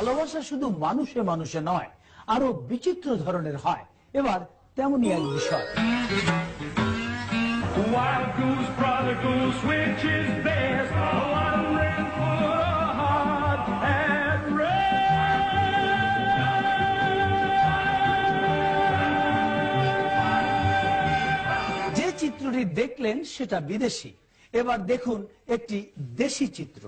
ভালোবাসা শুধু মানুষে মানুষে নয় আরও বিচিত্র ধরনের হয়। এবার তেমনই এক বিষয়। যে চিত্রটি দেখলেন সেটা বিদেশি। এবার দেখুন একটি দেশি চিত্র।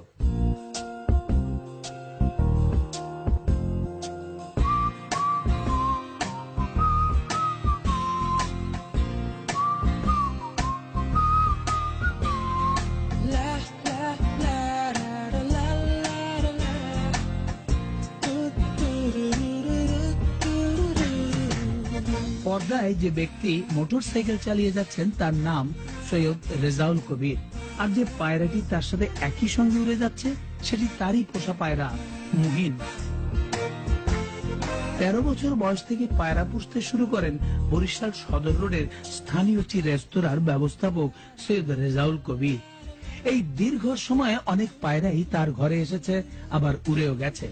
পর্দায় যে ব্যক্তি মোটরসাইকেল চালিয়ে যাচ্ছেন, তার নাম সৈয়দ রেজাউল কবির। আর যে পায়রাটি তার সাথে একই সঙ্গে উড়ে যাচ্ছে, সেটি তারই পোষা পায়রা মুহিন। তেরো বছর বয়স থেকে পায়রা পুষতে শুরু করেন বরিশাল সদর রোডের স্থানীয় একটি রেস্তোরাঁর ব্যবস্থাপক সৈয়দ রেজাউল কবির। এই দীর্ঘ সময়ে অনেক পায়রাই তার ঘরে এসেছে, আবার উড়েও গেছে।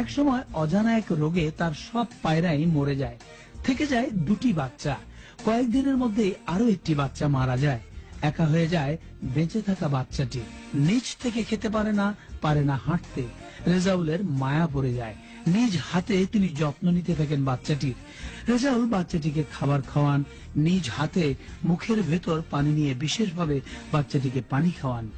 এক সময় অজানা এক রোগে তার সব পায়রাই মরে যায়। থেকে যায় দুটি বাচ্চা। কয়েকদিনের মধ্যে আরও একটি বাচ্চা মারা যায়। একা হয়ে যায় বেঁচে থাকা বাচ্চাটি। নিজ থেকে খেতে পারে না পারে না হাঁটতে। রেজাউলের মায়া পড়ে যায়। নিজ হাতে তিনি যত্ন নিতে থাকেন বাচ্চাটির রেজাউল বাচ্চাটিকে খাবার খাওয়ান। নিজ হাতে মুখের ভেতর পানি নিয়ে বিশেষভাবে বাচ্চাটিকে পানি খাওয়ান।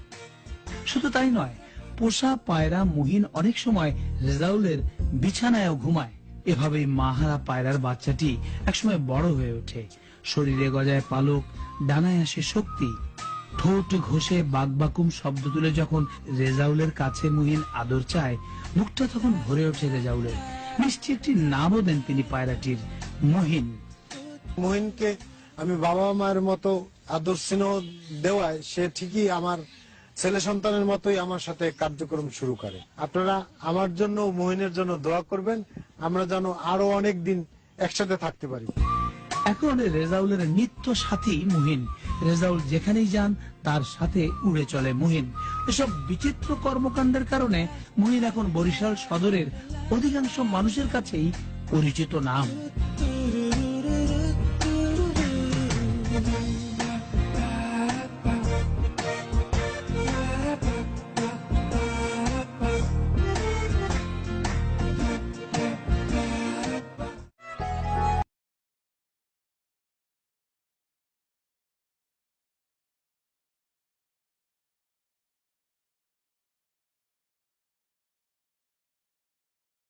শুধু তাই নয়, পোষা পায়রা মুহিন অনেক সময় রেজাউলের বিছানায়ও ঘুমায়। এভাবেই মাহারা পায়রার বাচ্চাটি একসময় বড় হয়ে ওঠে। শরীরে গজায় পালক, ডানায় আসে শক্তি। ঠোঁট ঘষে বাকবাকুম শব্দ তুলে যখন রেজাউলের কাছে মুহিন আদর চায়, মুখটা তখন ভরে ওঠে রেজাউলের। মিষ্টি একটি নামও দেন তিনি পায়রাটির, মুহিন। মহিনকে আমি বাবা মায়ের মতো আদর স্নেহ দেওয়ায় সে ঠিকই আমার ছেলে সন্তানের মতোই আমার সাথে কার্যক্রম শুরু করে। আপনারা আমার জন্য, মহিনের জন্য দোয়া করবেন। আমরা যেন আরও অনেক দিন একসাথে থাকতে পারি। এখন রেজাউলের নিত্য সাথী মুহিন। রেজাউল যেখানেই যান, তার সাথে উড়ে চলে মুহিন। এসব বিচিত্র কর্মকাণ্ডের কারণে মুহিন এখন বরিশাল সদরের অধিকাংশ মানুষের কাছেই পরিচিত নাম।